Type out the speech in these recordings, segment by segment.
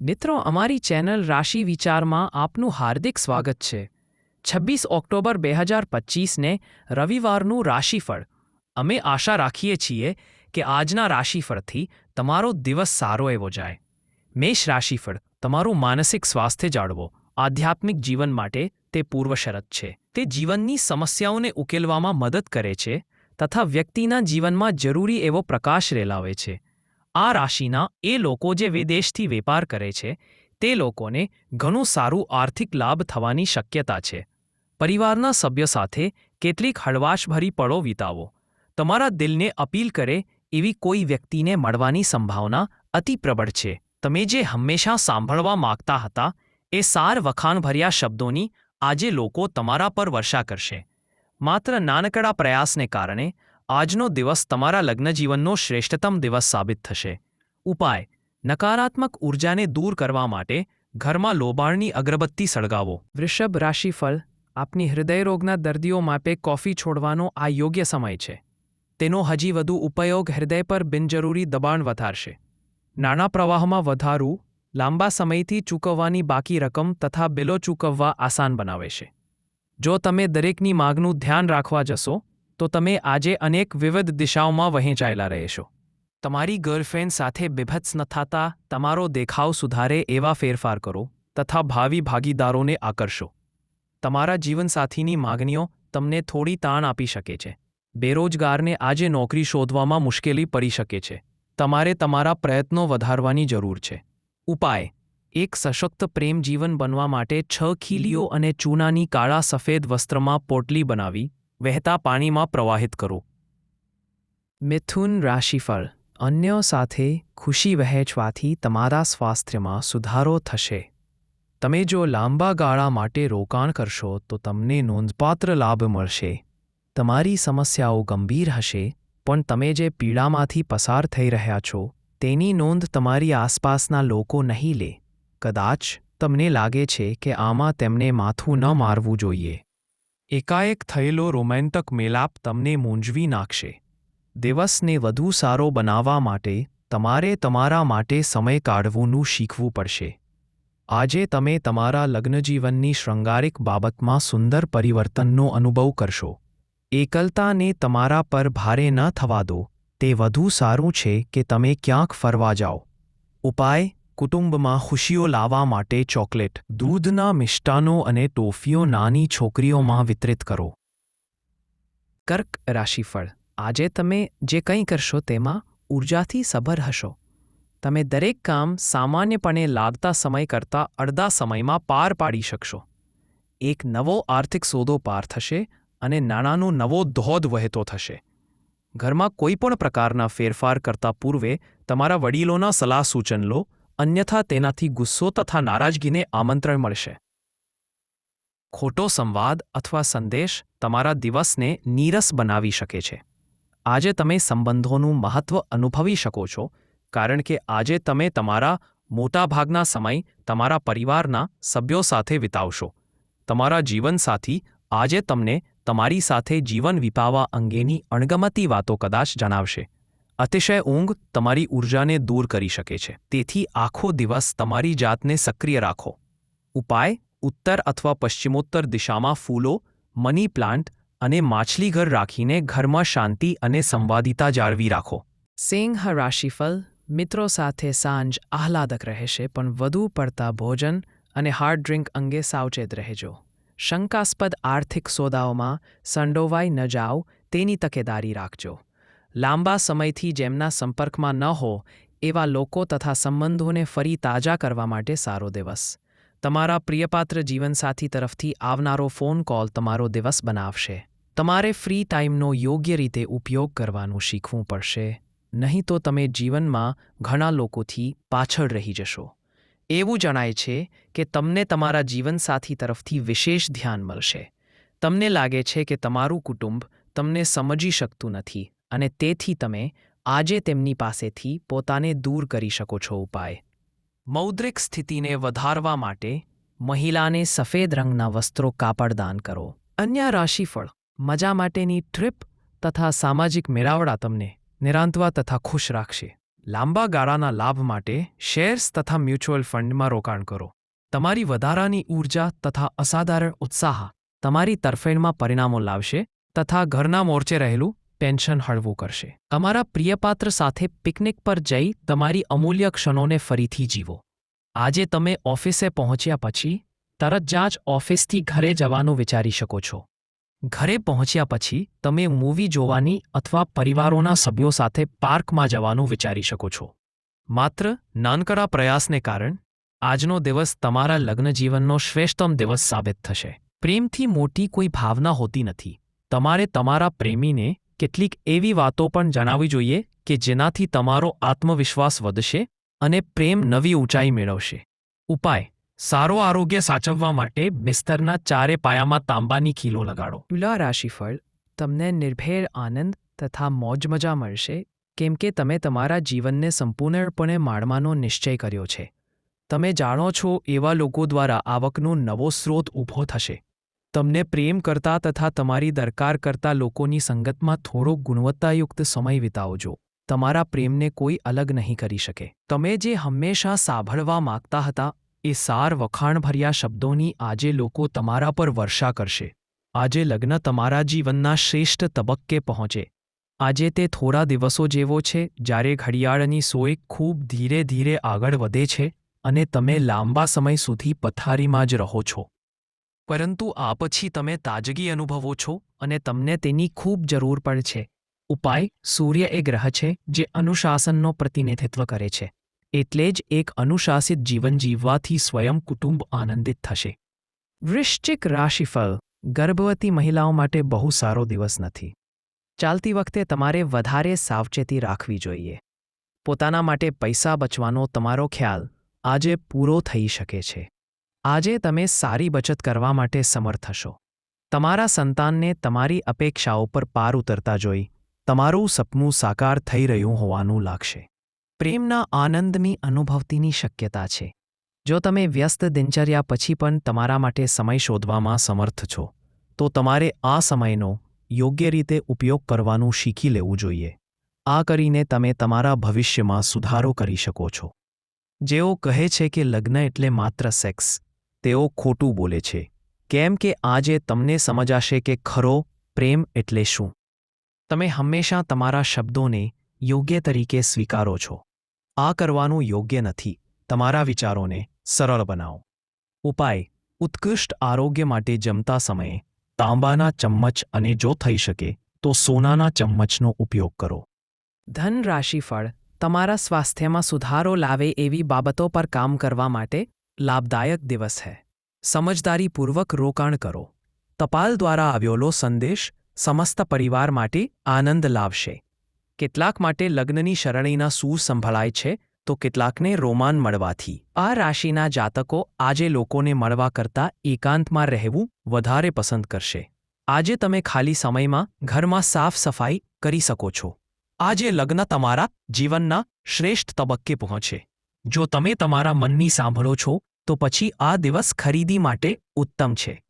મિત્રો, અમારી ચેનલ રાશિ વિચારમાં આપનું હાર્દિક સ્વાગત છે. છવ્વીસ ઓક્ટોબર બે હજાર પચીસને રવિવારનું રાશિફળ. અમે આશા રાખીએ છીએ કે આજના રાશિફળથી તમારો દિવસ સારો એવો જાય. મેષ રાશિફળ, તમારું માનસિક સ્વાસ્થ્ય જાળવો. આધ્યાત્મિક જીવન માટે તે પૂર્વશરત છે. તે જીવનની સમસ્યાઓને ઉકેલવામાં મદદ કરે છે તથા વ્યક્તિના જીવનમાં જરૂરી એવો પ્રકાશ રેલાવે છે. આ રાશિના એ લોકો જે વિદેશથી વેપાર કરે છે, તે લોકોને ઘણું સારું આર્થિક લાભ થવાની શક્યતા છે. પરિવારના સભ્ય સાથે કેટલીક હળવાશભરી પળો વિતાવો. તમારા દિલને અપીલ કરે એવી કોઈ વ્યક્તિને મળવાની સંભાવના અતિ પ્રબળ છે. તમે જે હંમેશા સાંભળવા માગતા હતા, એ સાર વખાણભર્યા શબ્દોની આજે લોકો તમારા પર વર્ષા કરશે. માત્ર નાનકડા પ્રયાસને કારણે આજનો દિવસ તમારા લગ્નજીવનનો શ્રેષ્ઠતમ દિવસ સાબિત થશે. ઉપાય, નકારાત્મક ઉર્જાને દૂર કરવા માટે ઘરમાં લોબાણની અગરબત્તી સળગાવો. વૃષભ રાશિફળ, આપની હૃદયરોગના દર્દીઓ માટે કોફી છોડવાનો આ યોગ્ય સમય છે. તેનો હજી વધુ ઉપયોગ હૃદય પર બિનજરૂરી દબાણ વધારશે. નાણાં પ્રવાહમાં વધારું, લાંબા સમયથી ચૂકવવાની બાકી રકમ તથા બિલો ચૂકવવા આસાન બનાવે છે. જો તમે દરેકની માગનું ધ્યાન રાખવા જશો તો તમે આજે અનેક વિવિધ દિશાઓમાં વહેંચાયેલા રહેશો. તમારી ગર્લફ્રેન્ડ સાથે બિભત્સ ન થતા, તમારો દેખાવ સુધારે એવા ફેરફાર કરો, તથા ભાવિ ભાગીદારોને આકર્ષો. તમારા જીવનસાથીની માગણીઓ તમને થોડી તાણ આપી શકે છે. બેરોજગારને આજે નોકરી શોધવામાં મુશ્કેલી પડી શકે છે. તમારે તમારા પ્રયત્નો વધારવાની જરૂર છે. ઉપાય. એક સશક્ત પ્રેમ જીવન બનવા માટે છ ખીલીઓ અને ચૂનાની કાળા સફેદ વસ્ત્રમાં પોટલી બનાવી વહેતા પાણીમાં પ્રવાહિત કરો. મિથુન રાશિફળ અન્યો સાથે ખુશી વહેંચવાથી તમારા સ્વાસ્થ્યમાં સુધારો થશે. તમે જો લાંબા ગાળા માટે રોકાણ કરશો તો તમને નોંધપાત્ર લાભ મળશે. તમારી સમસ્યાઓ ગંભીર હશે, પણ તમે જે પીડામાંથી પસાર થઈ રહ્યા છો, તેની નોંધ તમારી આસપાસના લોકો નહીં લે. કદાચ તમને લાગે છે કે આમાં તેમને માથું ન મારવું જોઈએ. એકાએક થયેલો રોમેન્ટક મેલાપ તમને મૂંઝવી નાખશે. દિવસને વધુ સારો બનાવવા માટે તમારે તમારા માટે સમય કાઢવુંનું શીખવું પડશે. આજે તમે તમારા લગ્નજીવનની શૃંગારિક બાબતમાં સુંદર પરિવર્તનનો અનુભવ કરશો. એકલતાને તમારા પર ભારે ન થવા દો, તે વધુ સારું છે કે તમે ક્યાંક ફરવા જાઓ. ઉપાય કુટુંબમાં ખુશીઓ લાવવા માટે ચોકલેટ, દૂધના મિષ્ટાનો અને ટોફીઓ નાની છોકરીઓમાં વિતરિત કરો. કર્ક રાશિફળ. આજે તમે જે કંઈ કરશો તેમાં ઊર્જાથી સભર હશો. તમે દરેક કામ સામાન્યપણે લાગતા સમય કરતાં અડધા સમયમાં પાર પાડી શકશો. એક નવો આર્થિક સોદો પાર થશે અને નાણાંનો નવો ધોધ વહેતો થશે. ઘરમાં કોઈપણ પ્રકારના ફેરફાર કરતા પૂર્વે તમારા વડીલોના સલાહ સૂચન લો અન્યથા તેનાથી ગુસ્સો તથા નારાજગીને આમંત્રણ મળશે. ખોટો સંવાદ અથવા સંદેશ તમારા દિવસને નીરસ બનાવી શકે છે. આજે તમે સંબંધોનું મહત્વ અનુભવી શકો છો, કારણ કે આજે તમે તમારા મોટાભાગના સમય તમારા પરિવારના સભ્યો સાથે વિતાવશો. તમારા જીવનસાથી આજે તમને તમારી સાથે જીવન વિતાવવા અંગેની અણગમતી વાતો કદાચ જણાવશે. અતિશય ઊંઘ તમારી ઊર્જાને દૂર કરી શકે છે. તેથી આખો દિવસ તમારી જાતને સક્રિય રાખો. ઉપાય, ઉત્તર અથવા પશ્ચિમોત્તર દિશામાં ફૂલો, મની પ્લાન્ટ અને માછલીઘર રાખીને ઘરમાં શાંતિ અને સંવાદિતા જાળવી રાખો. સિંહ રાશિફળ મિત્રો સાથે સાંજ આહલાદક રહેશે, પણ વધુ પડતા ભોજન અને હાર્ડ ડ્રિંક અંગે સાવચેત રહેજો. શંકાસ્પદ આર્થિક સોદાઓમાં સંડોવાઈ ન જાઓ, તેની તકેદારી રાખજો. લાંબા સમયથી જેમના સંપર્કમાં ન હો, એવા લોકો તથા સંબંધોને ફરી તાજા કરવા માટે સારો દિવસ. તમારા પ્રિયપાત્ર જીવનસાથી તરફથી આવનારો ફોન કોલ તમારો દિવસ બનાવશે. તમારે ફ્રી ટાઈમનો યોગ્ય રીતે ઉપયોગ કરવાનું શીખવું પડશે. નહીં તો તમે જીવનમાં ઘણા લોકોથી પાછળ રહી જશો. એવું જણાય છે કે તમને તમારા જીવનસાથી તરફથી વિશેષ ધ્યાન મળશે. તમને લાગે છે કે તમારું કુટુંબ તમને સમજી શકતું નથી. અને તેથી તમે આજે તેમની પાસેથી પોતાને દૂર કરી શકો છો ઉપાય. મૌદ્રિક સ્થિતિને વધારવા માટે મહિલાને સફેદ રંગના વસ્ત્રો કાપડદાન કરો. અન્ય રાશિફળ, મજા માટેની ટ્રીપ તથા સામાજિક મેળાવડા તમને નિરાંતવા તથા ખુશ રાખશે. લાંબા ગાળાના લાભ માટે શેર્સ તથા મ્યુચ્યુઅલ ફંડમાં રોકાણ કરો. તમારી વધારાની ઊર્જા તથા અસાધારણ ઉત્સાહ તમારી તરફેણમાં પરિણામો લાવશે તથા ઘરના મોરચે રહેલું પેન્શન હળવું કરશે. અમારા પ્રિયપાત્ર સાથે પિકનિક પર જઈ તમારી અમૂલ્ય ક્ષણોને ફરીથી જીવો. આજે તમે ઓફિસે પહોંચ્યા પછી તરત જ ઓફિસથી ઘરે જવાનું વિચારી શકો છો. ઘરે પહોંચ્યા પછી તમે મૂવી જોવાની અથવા પરિવારોના સભ્યો સાથે પાર્કમાં જવાનું વિચારી શકો છો. માત્ર નાનકડા પ્રયાસને કારણ, આજનો દિવસ તમારા લગ્ન જીવનનો શ્રેષ્ઠતમ દિવસ સાબિત થશે. પ્રેમથી મોટી કોઈ ભાવના હોતી નથી. તમારે તમારા પ્રેમીને કેટલીક એવી વાતો પણ જણાવવી જોઈએ કે જેનાથી તમારો આત્મવિશ્વાસ વધશે અને પ્રેમ નવી ઊંચાઈ મેળવશે. ઉપાય. સારો આરોગ્ય સાચવવા માટે બિસ્તરના ચારે પાયામાં તાંબાની ખીલો લગાડો. તુલા રાશિફળ, તમને નિર્ભેર આનંદ તથા મોજ મજા મળશે, કેમ કે તમે તમારા જીવનને સંપૂર્ણપણે માણવાનો નિશ્ચય કર્યો છે. તમે જાણો છો એવા લોકો દ્વારા આવકનો નવો સ્રોત ઊભો થશે. તમને પ્રેમ કરતા તથા તમારી દરકાર કરતા લોકોની સંગતમાં થોડો ગુણવત્તાયુક્ત સમય વિતાવજો. તમારા પ્રેમને કોઈ અલગ નહીં કરી શકે. તમે જે હંમેશા સાંભળવા માગતા હતા, એ સાર વખાણભર્યા શબ્દોની આજે લોકો તમારા પર વર્ષા કરશે. આજે લગ્ન તમારા જીવનના શ્રેષ્ઠ તબક્કે પહોંચે. આજે તે થોડા દિવસો જેવો છે, જ્યારે ઘડિયાળની સોય ખૂબ ધીરે ધીરે આગળ વધે છે અને તમે લાંબા સમય સુધી પથારીમાં જ રહો છો. પરંતુ આ પછી તમે તાજગી અનુભવો છો અને તમને તેની ખૂબ જરૂર પણ છે. ઉપાય, સૂર્ય એ ગ્રહ છે જે અનુશાસનનો પ્રતિનિધિત્વ કરે છે. એટલે જ એક અનુશાસિત જીવન જીવવાથી સ્વયં કુટુંબ આનંદિત થશે. વૃશ્ચિક રાશિફળ, ગર્ભવતી મહિલાઓ માટે બહુ સારો દિવસ નથી. ચાલતી વખતે તમારે વધારે સાવચેતી રાખવી જોઈએ. પોતાના માટે પૈસા બચવાનો તમારો ખ્યાલ આજે પૂરો થઈ શકે છે. આજે તમે સારી બચત કરવા માટે સમર્થ હશો. તમારા સંતાનને તમારી અપેક્ષાઓ પર પાર ઉતરતા જોઈ તમારું સપનું સાકાર થઈ રહ્યું હોવાનું લાગશે. પ્રેમના આનંદની અનુભવતીની શક્યતા છે. જો તમે વ્યસ્ત દિનચર્યા પછી પણ તમારા માટે સમય શોધવામાં સમર્થ છો, તો તમારે આ સમયનો યોગ્ય રીતે ઉપયોગ કરવાનું શીખી લેવું જોઈએ. આ કરીને તમે તમારા ભવિષ્યમાં સુધારો કરી શકો છો. જેઓ કહે છે કે લગ્ન એટલે માત્ર સેક્સ તેઓ ખોટું બોલે છે. કેમ કે આજે તમને સમજાશે કે ખરો, પ્રેમ એટલે શું? તમે હંમેશા તમારા શબ્દોને યોગ્ય તરીકે સ્વીકારો છો. આ કરવાનું યોગ્ય નથી. તમારા વિચારોને સરળ બનાવો. ઉપાય. ઉત્કૃષ્ટ આરોગ્ય માટે જમતા સમયે તાંબાના ચમ્મચ અને જો થઈ શકે, તો સોનાના ચમ્મચનો ઉપયોગ કરો. ધન રાશિફળ તમારા સ્વાસ્થ્યમાં સુધારો લાવે એવી બાબતો પર કામ કરવા માટે લાભદાયક દિવસ હૈ. સમજદારીપૂર્વક રોકાણ કરો. ટપાલ દ્વારા આવ્યોલો સંદેશ સમસ્ત પરિવાર માટે આનંદ લાવશે. કેટલાક માટે લગ્નની શરણીના સૂર સંભળાય છે, તો કેટલાકને રોમાન મળવાથી. આ રાશિના જાતકો આજે લોકોને મળવા કરતાં એકાંતમાં રહેવું વધારે પસંદ કરશે. આજે તમે ખાલી સમયમાં ઘરમાં સાફ સફાઈ કરી શકો છો. આજે લગ્ન તમારા જીવનના શ્રેષ્ઠ તબક્કે પહોંચે. જો તમે તમારા મનની સાંભળો છો તો પછી આ દિવસ ખરીદી માટે ઉત્તમ છે.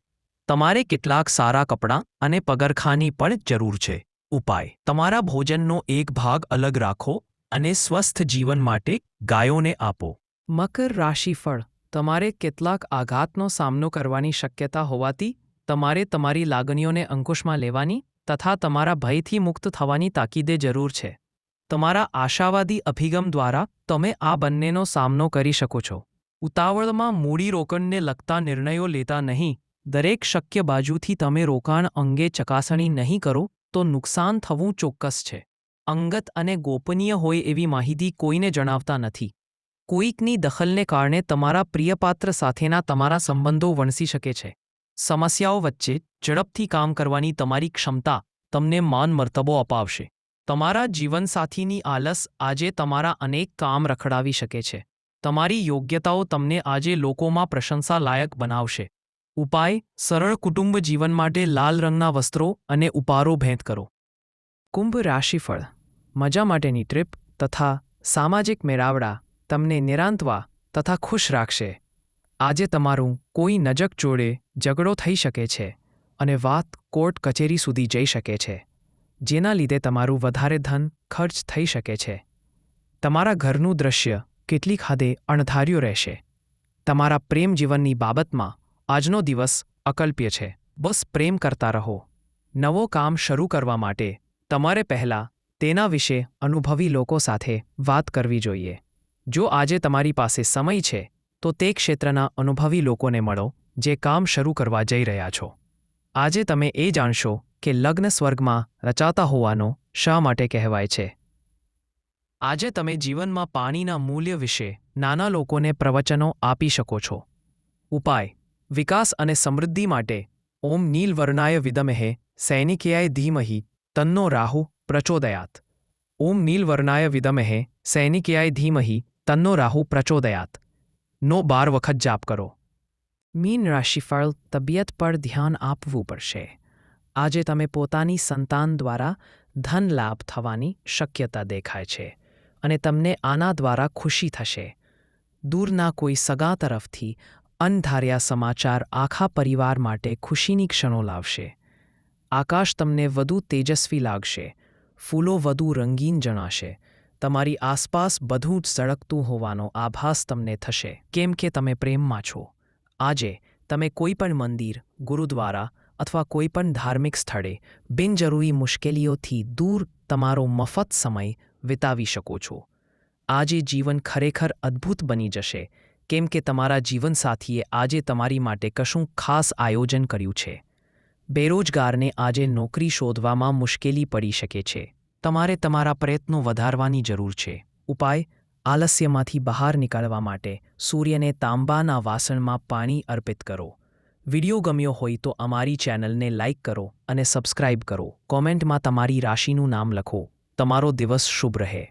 તમારે કેટલાક સારા કપડાં અને પગરખાની પણ જરૂર છે. ઉપાય. તમારા ભોજનનો એક ભાગ અલગ રાખો અને સ્વસ્થ જીવન માટે ગાયોને આપો. મકર રાશિફળ તમારે કેટલાક આઘાતનો સામનો કરવાની શક્યતા હોવાથી તમારે તમારી લાગણીઓને અંકુશમાં લેવાની તથા તમારા ભયથી મુક્ત થવાની તાકીદે જરૂર છે. તમારા આશાવાદી અભિગમ દ્વારા તમે આ બંનેનો સામનો કરી શકો છો. ઉતાવળમાં મૂડી રોકાણને લગતા નિર્ણયો લેતા નહીં. દરેક શક્ય બાજુથી તમે રોકાણ અંગે ચકાસણી નહીં કરો તો નુકસાન થવું ચોક્કસ છે. અંગત અને ગોપનીય હોય એવી માહિતી કોઈને જણાવતા નથી. કોઈકની દખલને કારણે તમારા પ્રિયપાત્ર સાથેના તમારા સંબંધો વણસી શકે છે. સમસ્યાઓ વચ્ચે ઝડપથી કામ કરવાની તમારી ક્ષમતા તમને માન મર્તબો અપાવશે. તમારા જીવનસાથીની આલસ આજે તમારા અનેક કામ રખડાવી શકે છે. તમારી યોગ્યતાઓ તમને આજે લોકોમાં પ્રશંસા લાયક બનાવશે. ઉપાય, સરળ કુટુંબ જીવન માટે લાલ રંગના વસ્ત્રો અને ઉપારો ભેંત કરો. કુંભ રાશિફળ. મજા માટેની ટ્રીપ તથા સામાજિક મેળાવડા તમને નિરાંતવા તથા ખુશ રાખશે. આજે તમારું કોઈ નજક જોડે ઝઘડો થઈ શકે છે અને વાત કોર્ટ કચેરી સુધી જઈ શકે છે, જેના લીધે તમારું વધારે ધન ખર્ચ થઈ શકે છે. તમારા ઘરનું દ્રશ્ય કેટલીક હદે અણધાર્યું રહેશે. તમારા પ્રેમ જીવનની બાબતમાં આજનો દિવસ અકલ્પ્ય છે. બસ પ્રેમ કરતા રહો. નવો કામ શરૂ કરવા માટે તમારે પહેલાં તેના વિશે અનુભવી લોકો સાથે વાત કરવી જોઈએ. જો આજે તમારી પાસે સમય છે, તો તે ક્ષેત્રના અનુભવી લોકોને મળો, જે કામ શરૂ કરવા જઈ રહ્યા છો. આજે તમે એ જાણશો કે લગ્ન સ્વર્ગમાં રચાતા હોવાનો શા માટે કહેવાય છે? આજે તમે જીવનમાં પાણીના મૂલ્ય વિશે નાના લોકોને પ્રવચનો આપી શકો છો. ઉપાય. વિકાસ અને સમૃદ્ધિ માટે ઓમ નીલવર્ણાય વિદમહે સૈનિકયાય ધીમહી તન્નો રાહુ પ્રચોદયાત. ઓમ નીલવર્ણાય વિદમહે સૈનિકયાય ધીમહી તન્નો રાહુ પ્રચોદયાત. નો બાર વખત જાપ કરો. મીન રાશિફળ તબિયત પર ધ્યાન આપવું પડશે. આજે તમે પોતાની સંતાન દ્વારા ધન લાભ થવાની શક્યતા દેખાય છે. અને તમને આના દ્વારા ખુશી થશે. દૂરના કોઈ સગા તરફથી અનધાર્યા સમાચાર આખા પરિવાર માટે ખુશીની ક્ષણો લાવશે. આકાશ તમને વધુ તેજસ્વી લાગશે. ફૂલો વધુ રંગીન જણાશે. તમારી આસપાસ બધું જ સળગતું હોવાનો આભાસ તમને થશે. કેમ કે તમે પ્રેમમાં છો. આજે તમે કોઈપણ મંદિર, ગુરુદ્વારા અથવા કોઈપણ ધાર્મિક સ્થળે બિનજરૂરી મુશ્કેલીઓથી દૂર તમારો મફત સમય વિતાવી શકો છો. આજે જીવન ખરેખર અદ્ભુત બની જશે. કેમ કે તમારા જીવનસાથીએ આજે તમારી માટે કશું ખાસ આયોજન કર્યું છે. બેરોજગારને આજે નોકરી શોધવામાં મુશ્કેલી પડી શકે છે. તમારે તમારા પ્રયત્નો વધારવાની જરૂર છે. ઉપાય, આલસ્યમાંથી બહાર નીકળવા માટે સૂર્યને તાંબાના વાસણમાં પાણી અર્પિત કરો. વિડિયો ગમ્યો હોય તો અમારી ચેનલને લાઇક કરો અને સબસ્ક્રાઇબ કરો. કોમેન્ટમાં તમારી રાશિનું નામ લખો. તમારો દિવસ શુભ રહે.